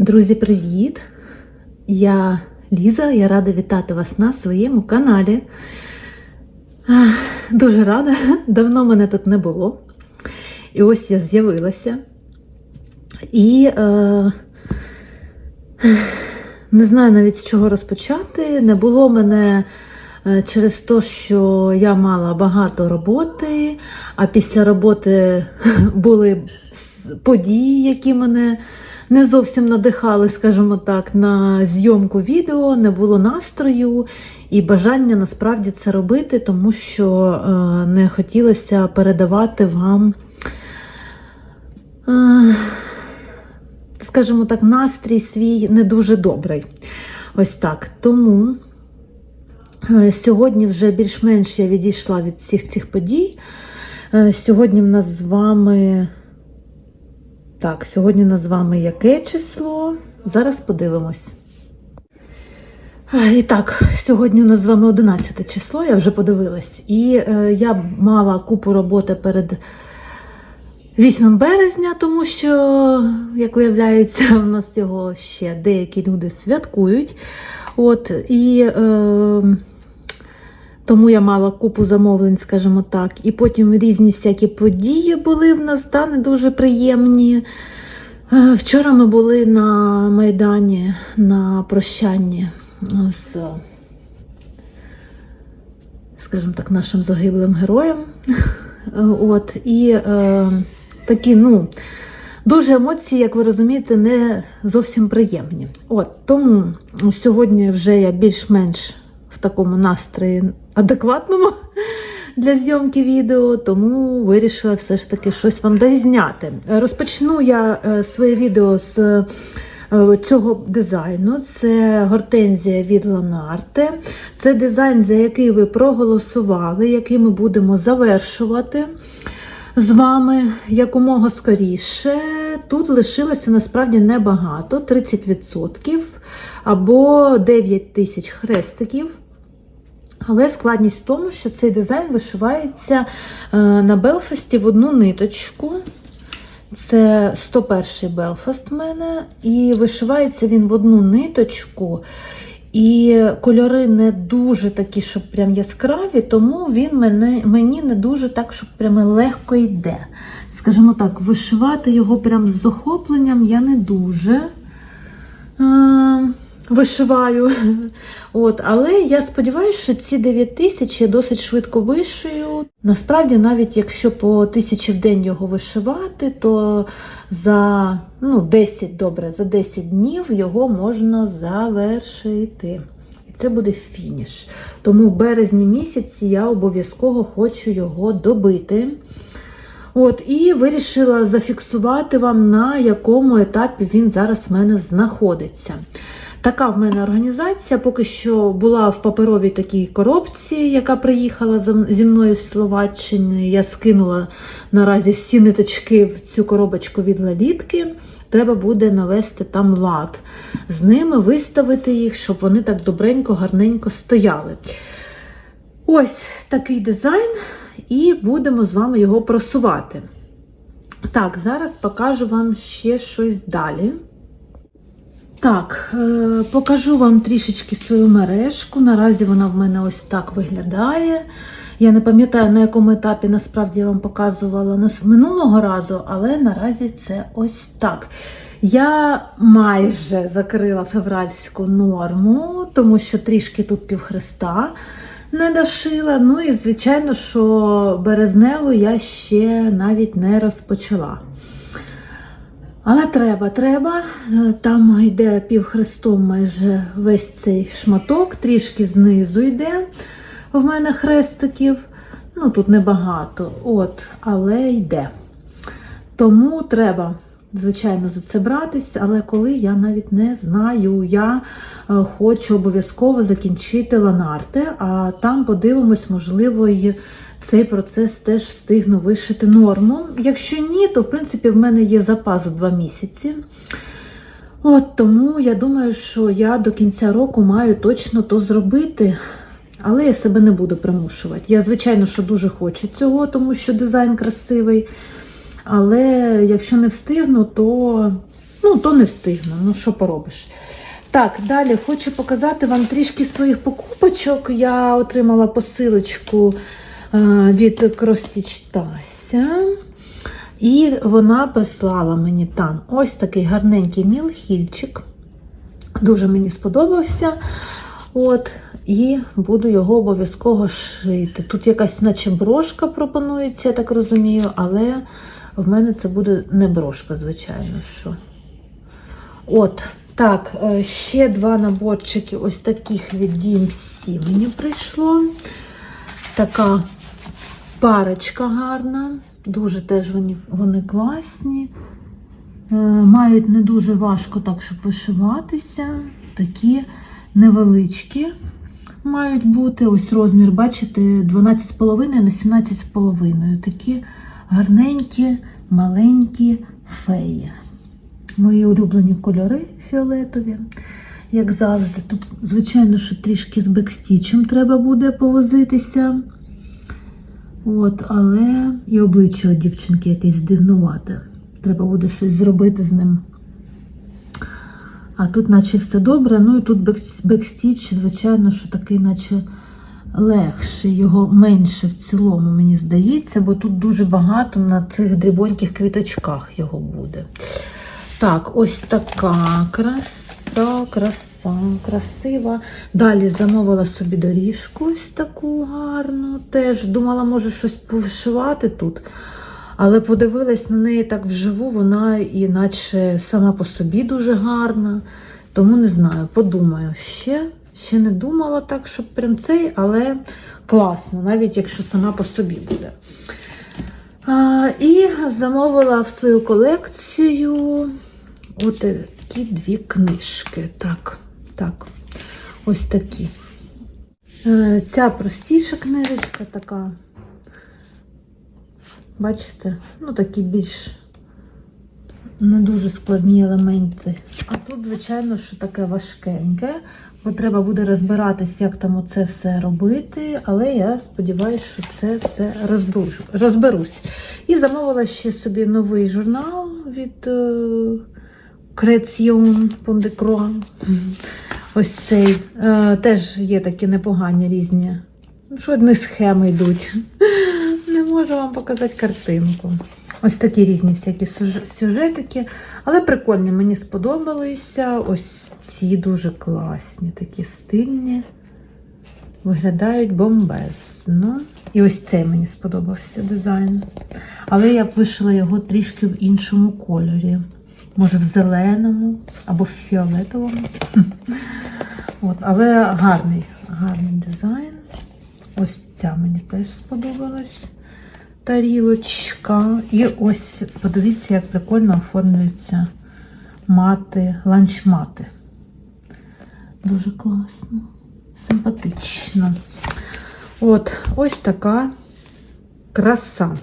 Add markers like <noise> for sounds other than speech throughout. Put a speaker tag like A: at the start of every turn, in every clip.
A: Друзі, привіт! Я Ліза, я рада вітати вас на своєму каналі. Дуже рада, <laughs> давно мене тут не було. І ось я з'явилася. І е, не знаю навіть з чого розпочати. Не було мене е, через те, що я мала багато роботи, а після роботи <laughs> були події, які мене не зовсім надихали, скажімо так, на зйомку відео, не було настрою і бажання насправді це робити, тому що е, не хотілося передавати вам. Е, скажімо так, настрій свій не дуже добрий. Ось так. Тому е, сьогодні вже більш-менш я відійшла від всіх цих подій. Сьогодні в нас з вами. Так, сьогодні нас з вами яке число? Зараз подивимось. І так, сьогодні у нас з вами 11 число, я вже подивилась. І е, я мала купу роботи перед 8 березня, тому що, як виявляється, <laughs> в нас цього ще деякі люди святкують. От, і е, тому я мала купу замовлень, скажімо так. І потім різні всякі події були в нас, да, не дуже приємні. Е, Вчора ми були на Майдані на прощанні з, скажімо так, нашим загиблим героєм. <laughs> От, і е, такі, ну, дуже емоції, як ви розумієте, не зовсім приємні. От, тому сьогодні вже я більш-менш такому настрої адекватному <laughs> для зйомки відео, тому вирішила все ж таки щось вам десь зняти. Розпочну я е, своє відео з е, цього дизайну. Це гортензія від Ланарте. Це дизайн, за який ви проголосували, який ми будемо завершувати з вами якомога скоріше. Тут лишилося насправді небагато 30% або 9 тисяч хрестиків. Але складність в тому, що цей дизайн вишивається е, на Белфасті в одну ниточку. Це 101 Белфаст в мене. І вишивається він в одну ниточку. І кольори не дуже такі, щоб прям яскраві, тому він мене, мені не дуже так, щоб прямо легко йде. Скажімо так, вишивати його прям з захопленням я не дуже е, вишиваю. От, але я сподіваюся, що ці 9 тисяч я досить швидко вишию. Насправді, навіть якщо по тисячі в день його вишивати, то за ну, 10 добре, за 10 днів його можна завершити. І це буде фініш. Тому в березні місяці я обов'язково хочу його добити. От, І вирішила зафіксувати вам, на якому етапі він зараз в мене знаходиться. Така в мене організація поки що була в паперовій такій коробці, яка приїхала зі мною з Словаччини. Я скинула наразі всі ниточки в цю коробочку від лалітки. Треба буде навести там лад з ними, виставити їх, щоб вони так добренько, гарненько стояли. Ось такий дизайн, і будемо з вами його просувати. Так, зараз покажу вам ще щось далі. Так, е, покажу вам трішечки свою мережку. Наразі вона в мене ось так виглядає. Я не пам'ятаю, на якому етапі насправді я вам показувала минулого разу, але наразі це ось так. Я майже закрила февральську норму, тому що трішки тут півхреста не дошила. Ну і, звичайно, що березневу я ще навіть не розпочала. Але треба, треба. Е, Там йде півхрестом майже весь цей шматок, трішки знизу йде в мене хрестиків. Ну, тут небагато, от, але йде. Тому треба, звичайно, за це братись, але коли я навіть не знаю. Я е, хочу обов'язково закінчити ланарте, а там подивимось, можливо, і цей процес теж встигну вишити норму. Якщо ні, то в принципі в мене є запас у 2 місяці. От тому я думаю, що я до кінця року маю точно то зробити. Але я себе не буду примушувати. Я, звичайно, що дуже хочу цього, тому що дизайн красивий. Але якщо не встигну, то Ну, то не встигну, ну що поробиш. Так, далі хочу показати вам трішки своїх покупочок. Я отримала посилочку від Кростіч Тася. І вона прислала мені там ось такий гарненький мілхільчик. Дуже мені сподобався. От, і буду його обов'язково шити. Тут якась, наче брошка пропонується, я так розумію, але в мене це буде не брошка, звичайно. що. От, так, е, ще два наборчики ось таких від DMC мені прийшло. Така парочка гарна. Дуже теж вони, вони класні. Е, Мають не дуже важко так, щоб вишиватися. Такі невеличкі мають бути. Ось розмір, бачите, 12,5 на 17,5. Такі гарненькі, маленькі феї. Мої улюблені кольори фіолетові, як завжди. Тут, звичайно, що трішки з бекстічем треба буде повозитися. От, але і обличчя у дівчинки якесь дивнувате. Треба буде щось зробити з ним. А тут, наче все добре. Ну і тут бекстіч, звичайно, що такий, наче легший, його менше в цілому, мені здається, бо тут дуже багато на цих дрібоньких квіточках його буде. Так, ось така краса, краса, красива. Далі замовила собі доріжку ось таку гарну. Теж думала, може щось повишивати тут. Але подивилась на неї так вживу, вона іначе сама по собі дуже гарна. Тому не знаю, подумаю ще. Ще не думала так, щоб прям цей, але класно, навіть якщо сама по собі буде. А, і замовила в свою колекцію от такі дві книжки. Так, так, ось такі. Е, Ця простіша книжечка така. Бачите? Ну, такі більш не дуже складні елементи. А тут, звичайно, що таке важкеньке, бо треба буде розбиратись, як там оце все робити. Але я сподіваюся, що це все розберусь. розберусь. І замовила ще собі новий журнал від Creation Pondecroix. Ось цей. Е, Теж є такі непогані різні. Що одні схеми йдуть. <laughs> Не можу вам показати картинку. Ось такі різні всякі сюжетики. Але прикольні, мені сподобалися. Ось ці дуже класні, такі стильні. Виглядають бомбезно. І ось цей мені сподобався дизайн. Але я б вишила його трішки в іншому кольорі. Може, в зеленому або в фіолетовому. <laughs> От, але гарний, гарний дизайн. Ось ця мені теж сподобалась тарілочка. І ось подивіться, як прикольно оформлюються мати, ланч-мати. Дуже класно, симпатично. От, ось така краса.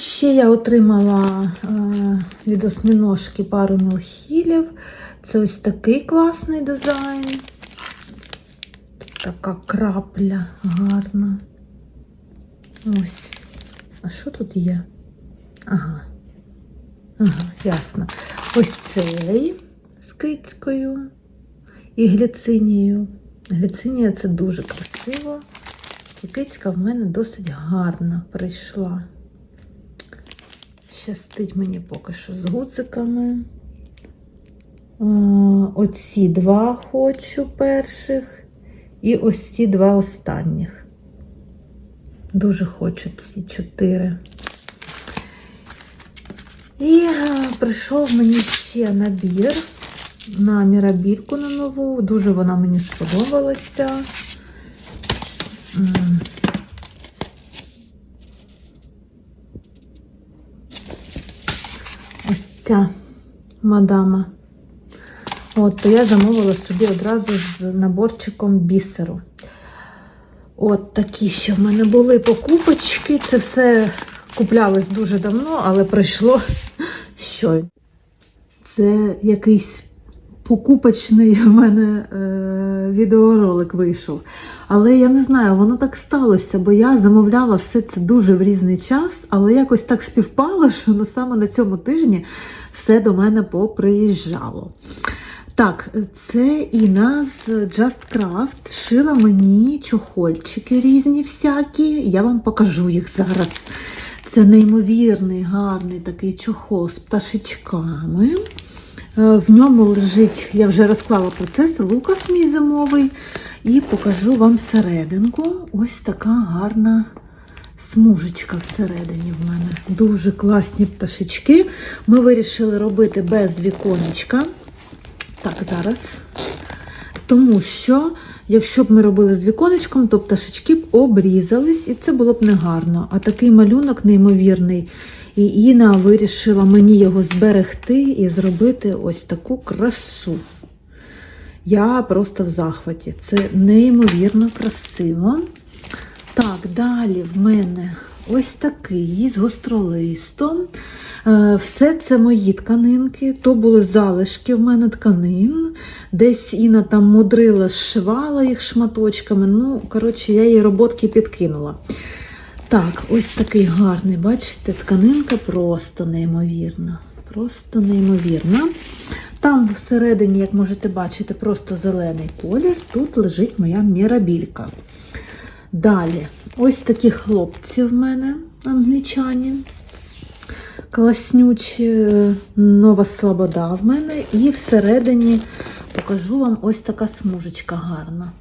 A: Ще я отримала е, від осьміножки пару мілхілів. Це ось такий класний дизайн. Така крапля гарна. Ось. А що тут є? Ага. Ага, ясно. Ось цей з кицькою і гліцинією. Гліцинія це дуже красиво. І кицька в мене досить гарна прийшла. Щастить мені поки що з гудзиками. Оці два хочу перших. І ось ці два останніх. Дуже хочу ці чотири. І е, прийшов мені ще набір на мірабільку на нову. Дуже вона мені сподобалася. М. Ось ця мадама. От, то я замовила собі одразу з наборчиком бісеру. От такі ще в мене були покупочки. Це все куплялось дуже давно, але прийшло <laughs> щойно. Це якийсь покупочний в мене е, відеоролик вийшов. Але я не знаю, воно так сталося, бо я замовляла все це дуже в різний час, але якось так співпало, що на- саме на цьому тижні все до мене поприїжджало. Так, це Інна з Just Craft шила мені чохольчики різні всякі. Я вам покажу їх зараз. Це неймовірний, гарний такий чохол з пташечками. Е, В ньому лежить, я вже розклала процес, лукас мій зимовий. І покажу вам серединку. Ось така гарна смужечка всередині в мене. Дуже класні пташечки. Ми вирішили робити без віконечка. Так, зараз. Тому що, якщо б ми робили з віконечком, то пташечки б обрізались, і це було б негарно. А такий малюнок неймовірний. І Інна вирішила мені його зберегти і зробити ось таку красу. Я просто в захваті. Це неймовірно красиво. Так, далі в мене ось такий з гостролистом. Е, Все це мої тканинки. То були залишки в мене тканин. Десь Інна там мудрила, зшивала їх шматочками. Ну, коротше, я її роботки підкинула. Так, ось такий гарний, бачите, тканинка просто неймовірна. Просто неймовірна. Там всередині, як можете бачити, просто зелений колір. Тут лежить моя мірабілька. Далі, ось такі хлопці в мене, англічані. Класнючі, нова слобода в мене. І всередині покажу вам ось така смужечка гарна.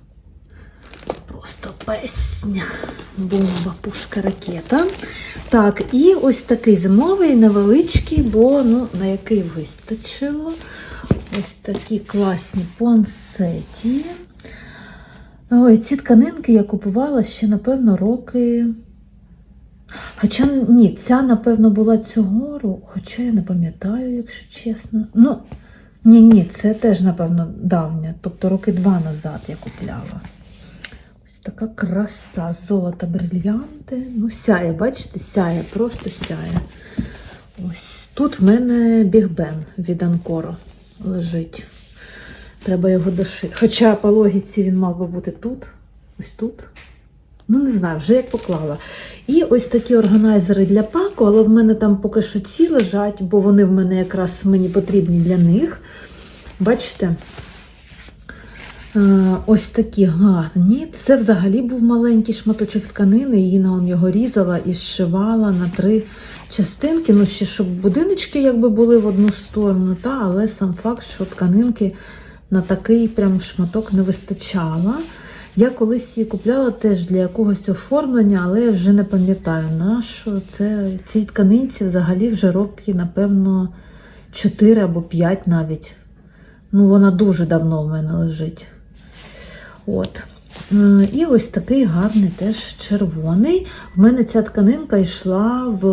A: Песня. Бомба, пушка, ракета. Так, і ось такий зимовий, невеличкий, бо ну, на який вистачило. Ось такі класні пансеті. Ой, ці тканинки я купувала ще, напевно, роки. Хоча ні, ця, напевно, була цього року, хоча я не пам'ятаю, якщо чесно. Ну, ні, ні, це теж, напевно, давня, тобто роки два назад я купляла. Така краса, золото брильянти. Ну, сяє, бачите, сяє, просто сяє. Ось тут в мене бігбен від Анкоро лежить. Треба його дошити. Хоча по логіці він мав би бути тут, ось тут. Ну, не знаю, вже як поклала. І ось такі органайзери для паку, але в мене там поки що ці лежать, бо вони в мене якраз мені потрібні для них. Бачите? Е, Ось такі гарні. Це взагалі був маленький шматочок тканини, Інна он його різала і зшивала на три частинки. Ну, ще щоб будиночки якби були в одну сторону, та, але сам факт, що тканинки на такий прям шматок не вистачало. Я колись її купляла теж для якогось оформлення, але я вже не пам'ятаю на що. Це цій тканинці взагалі вже роки, напевно, 4 або 5 навіть. Ну, вона дуже давно в мене лежить. От. Е, І ось такий гарний теж червоний. В мене ця тканинка йшла в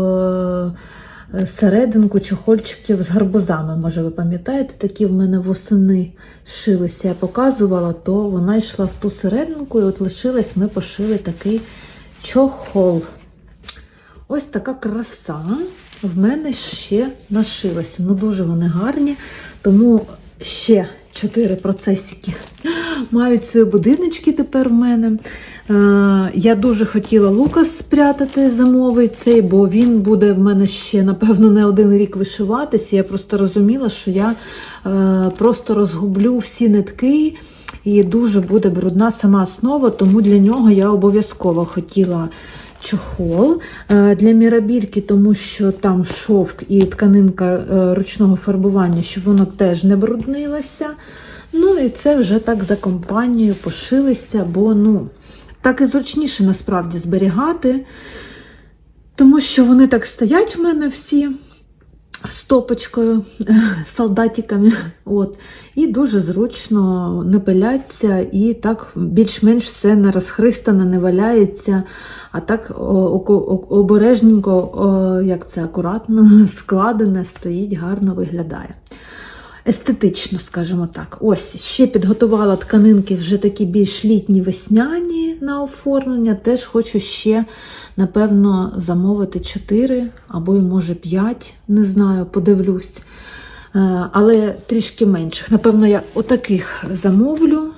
A: е, серединку чохольчиків з гарбузами. Може, ви пам'ятаєте, такі в мене восени шилися. Я показувала, то вона йшла в ту серединку, і от лишилась, ми пошили такий чохол. Ось така краса. В мене ще нашилася. Ну, дуже вони гарні. Тому ще чотири процесики мають свої будиночки тепер в мене. Е, Я дуже хотіла лукас спрятати зимовий цей, бо він буде в мене ще, напевно, не один рік вишиватися. Я просто розуміла, що я е, просто розгублю всі нитки. І дуже буде брудна сама основа, тому для нього я обов'язково хотіла чохол Е, для мірабільки, тому що там шовк і тканинка е, ручного фарбування, щоб воно теж не бруднилося. Ну і це вже так за компанією пошилися, бо ну, так і зручніше насправді зберігати, тому що вони так стоять в мене всі стопочкою, <laughs> солдатиками. От. І дуже зручно не пиляться, і так більш-менш все не розхристане, не валяється, а так обережненько, як це акуратно <laughs> складене, стоїть, гарно виглядає. Естетично, скажімо так. Ось ще підготувала тканинки вже такі більш літні весняні на оформлення. Теж хочу ще, напевно, замовити 4 або й може 5, не знаю, подивлюсь. Е, але трішки менших. Напевно, я отаких замовлю.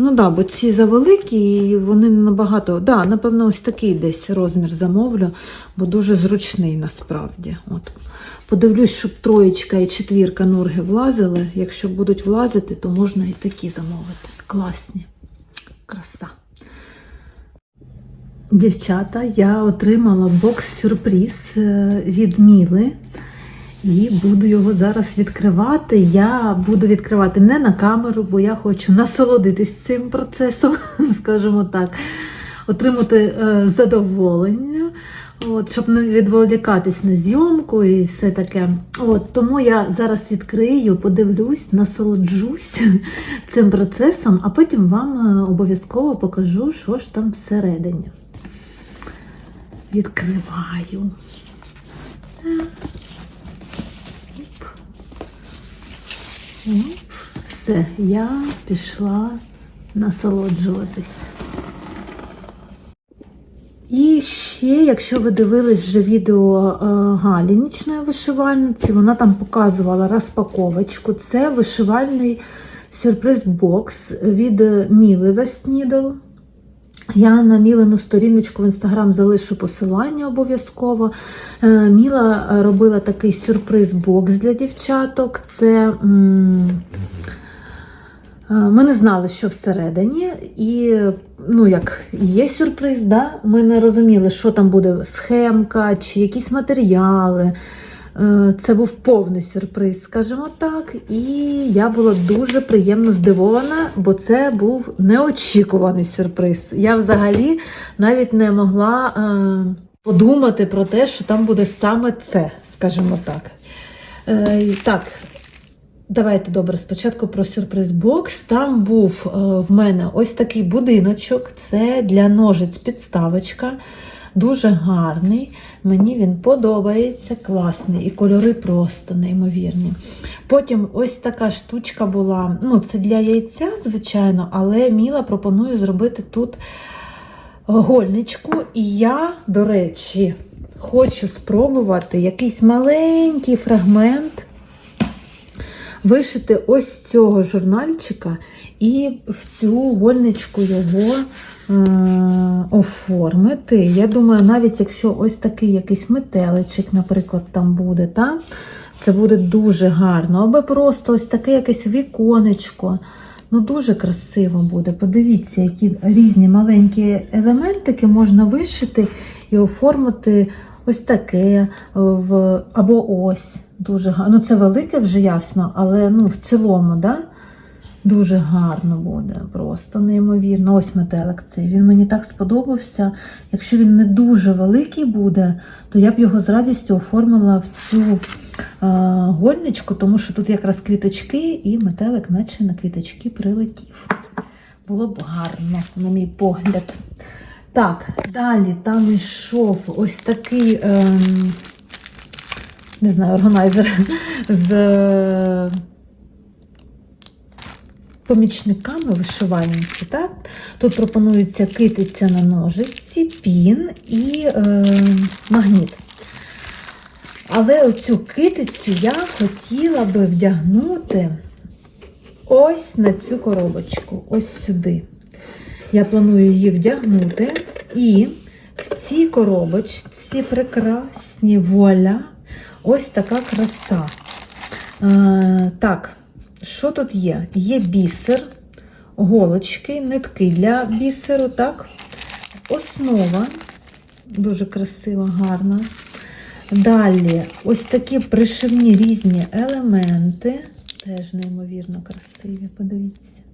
A: Ну да, бо ці завеликі, і вони набагато. Да, напевно, ось такий десь розмір замовлю, бо дуже зручний насправді. От. Подивлюсь, щоб троєчка і четвірка нурги влазили. Якщо будуть влазити, то можна і такі замовити. Класні. Краса. Дівчата, я отримала бокс-сюрприз е, від Міли. І буду його зараз відкривати. Я буду відкривати не на камеру, бо я хочу насолодитись цим процесом, <laughs> скажімо так, отримати е, задоволення, от, щоб не відволікатись на зйомку і все таке. От, Тому я зараз відкрию, подивлюсь, насолоджусь <laughs> цим процесом, а потім вам е, обов'язково покажу, що ж там всередині. Відкриваю. Все, я пішла насолоджуватись. І ще, якщо ви дивились вже відео Галінічної Галі нічної вишивальниці, вона там показувала розпаковочку. Це вишивальний сюрприз-бокс від Міли Вестнідл. Я на Мілену сторіночку в інстаграм залишу посилання обов'язково. Е, Міла робила такий сюрприз-бокс для дівчаток. Це е, ми не знали, що всередині, і ну, як є сюрприз, да? ми не розуміли, що там буде схемка чи якісь матеріали. Е, Це був повний сюрприз, скажімо так. І я була дуже приємно здивована, бо це був неочікуваний сюрприз. Я взагалі навіть не могла е, подумати про те, що там буде саме це, скажімо так. Е, так, давайте добре, спочатку про сюрприз бокс. Там був в мене ось такий будиночок, це для ножиць підставочка. Дуже гарний, мені він подобається, класний, і кольори просто неймовірні. Потім ось така штучка була, ну це для яйця, звичайно, але Міла пропонує зробити тут гольничку. І я, до речі, хочу спробувати якийсь маленький фрагмент вишити ось цього журнальчика і в цю гольничку його е, оформити. Я думаю, навіть якщо ось такий якийсь метеличик, наприклад, там буде, та, це буде дуже гарно. Або просто ось таке якесь віконечко. Ну, дуже красиво буде. Подивіться, які різні маленькі елементики можна вишити і оформити ось таке в, або ось. Дуже гарно. Ну, це велике вже ясно, але ну, в цілому, да? дуже гарно буде. Просто неймовірно. Ось метелик цей. Він мені так сподобався. Якщо він не дуже великий буде, то я б його з радістю оформила в цю е, гольничку, тому що тут якраз квіточки, і метелик, наче на квіточки, прилетів. Було б гарно, на мій погляд. Так, далі там йшов ось такий. Ем, не знаю, органайзер з е, помічниками вишивальниці. Так? Тут пропонується китиця на ножиці, пін і е, магніт. Але оцю китицю я хотіла би вдягнути ось на цю коробочку, ось сюди. Я планую її вдягнути. І в цій коробочці прекрасні вуаля. Ось така краса. Е, так, що тут є? Є бісер, голочки, нитки для бісеру, так? Основа, дуже красива, гарна. Далі ось такі пришивні різні елементи. Теж неймовірно красиві, подивіться.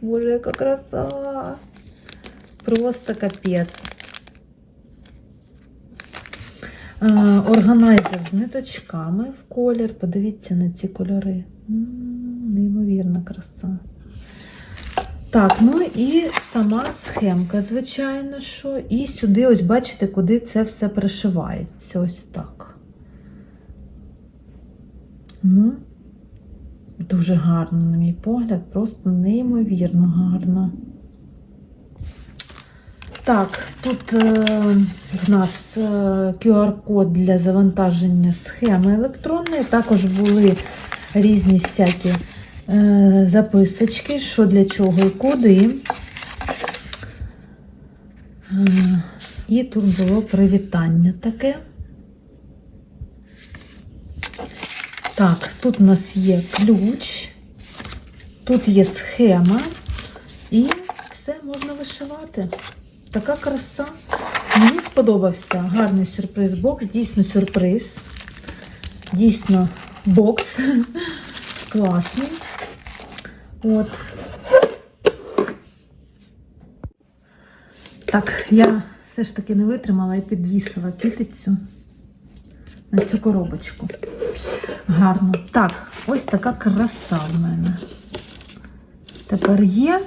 A: Боже, яка краса! Просто капець. Органайзер з ниточками в колір. Подивіться на ці кольори. Неймовірна краса. Так, ну і сама схемка, звичайно, що. І сюди, ось бачите, куди це все пришивається. Ось так. Ну, дуже гарно, на мій погляд, просто неймовірно гарно. Так, тут е, в нас е, QR-код для завантаження схеми електронної. Також були різні всякі е, записочки, що для чого і куди. І тут було привітання таке. Так, тут у нас є ключ, тут є схема і все можна вишивати. Така краса. Мені сподобався гарний сюрприз бокс. Дійсно сюрприз. Дійсно бокс. <laughs> Класний. От. Так, я все ж таки не витримала і підвісила китицю на цю коробочку. Гарно. Так, ось така краса в мене. Тепер є.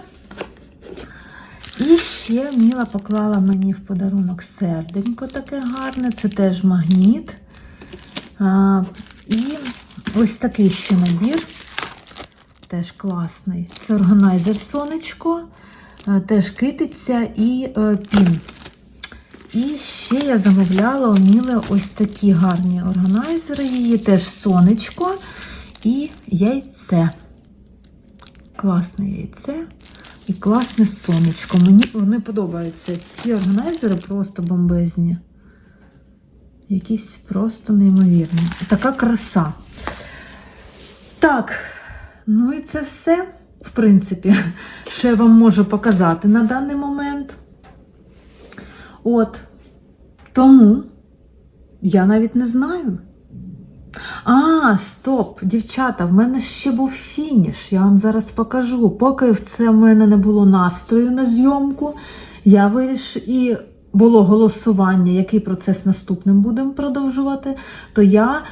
A: І ще Міла поклала мені в подарунок серденько таке гарне. Це теж магніт. А, і ось такий ще набір. Теж класний. Це органайзер сонечко, теж китиця і е, пін. І ще я замовляла у Міли ось такі гарні органайзери її, теж сонечко і яйце. Класне яйце і класне сонечко. Мені вони подобаються. Ці органайзери просто бомбезні. Якісь просто неймовірні. Така краса. Так, ну і це все, в принципі, що я вам можу показати на даний момент. От, тому я навіть не знаю. А, стоп, дівчата, в мене ще був фініш. Я вам зараз покажу. Поки в це в мене не було настрою на зйомку, я виріш і було голосування, який процес наступним будемо продовжувати, то я е,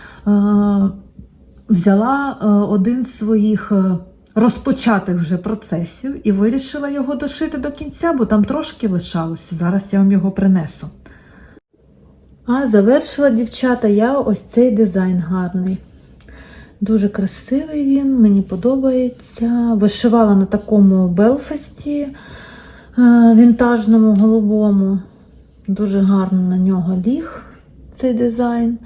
A: взяла е, один з своїх е, розпочатих вже процесів і вирішила його дошити до кінця, бо там трошки лишалося. Зараз я вам його принесу. А завершила, дівчата, я ось цей дизайн гарний. Дуже красивий він, мені подобається. Вишивала на такому белфасті е, вінтажному голубому. Дуже гарно на нього ліг цей дизайн.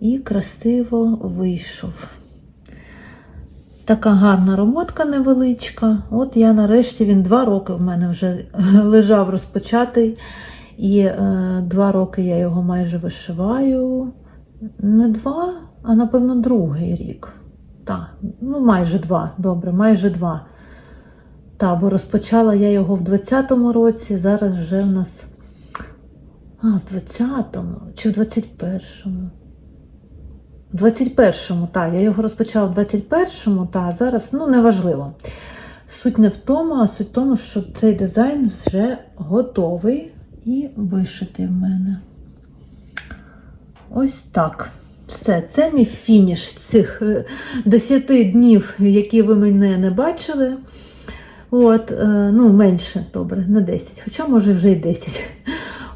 A: І красиво вийшов. Така гарна роботка невеличка. От я нарешті він два роки в мене вже <laughs> лежав розпочатий. І е, два роки я його майже вишиваю. Не два, а напевно другий рік. Так, ну майже два, добре, майже два. Так, бо розпочала я його в 20-му році, зараз вже в нас. А, в 20-му чи в 21-му? В 21-му, так, я його розпочала в 21-му, так, зараз, ну, неважливо. Суть не в тому, а суть в тому, що цей дизайн вже готовий і вишитий в мене. Ось так. Все, це мій фініш цих 10 днів, які ви мене не бачили. От, е, ну, менше, добре, на 10. Хоча, може, вже й 10.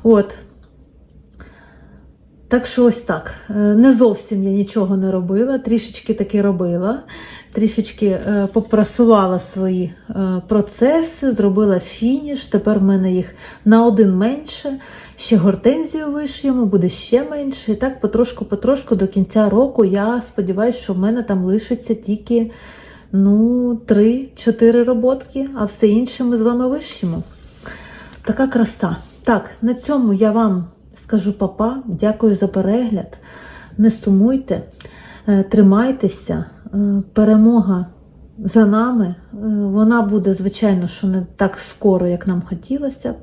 A: От. Так що ось так. Е, Не зовсім я нічого не робила, трішечки таки робила, трішечки е, попрасувала свої е, процеси, зробила фініш. Тепер в мене їх на один менше. Ще гортензію вишиємо, буде ще менше. І так потрошку-потрошку до кінця року я сподіваюся, що в мене там лишиться тільки ну, 3-4 роботки, а все інше ми з вами вишимо. Така краса. Так, на цьому я вам скажу папа, дякую за перегляд. Не сумуйте, е, тримайтеся, е, перемога за нами. Е, Вона буде, звичайно, що не так скоро, як нам хотілося б.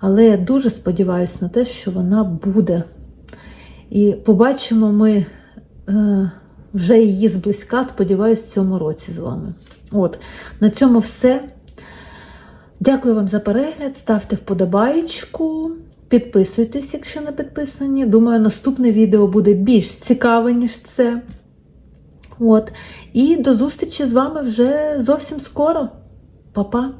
A: Але я дуже сподіваюся на те, що вона буде. І побачимо ми вже її зблизька, сподіваюся, в цьому році з вами. От, на цьому все. Дякую вам за перегляд. Ставте вподобаєчку. Підписуйтесь, якщо не підписані. Думаю, наступне відео буде більш цікаве, ніж це. От. І до зустрічі з вами вже зовсім скоро. Па-па!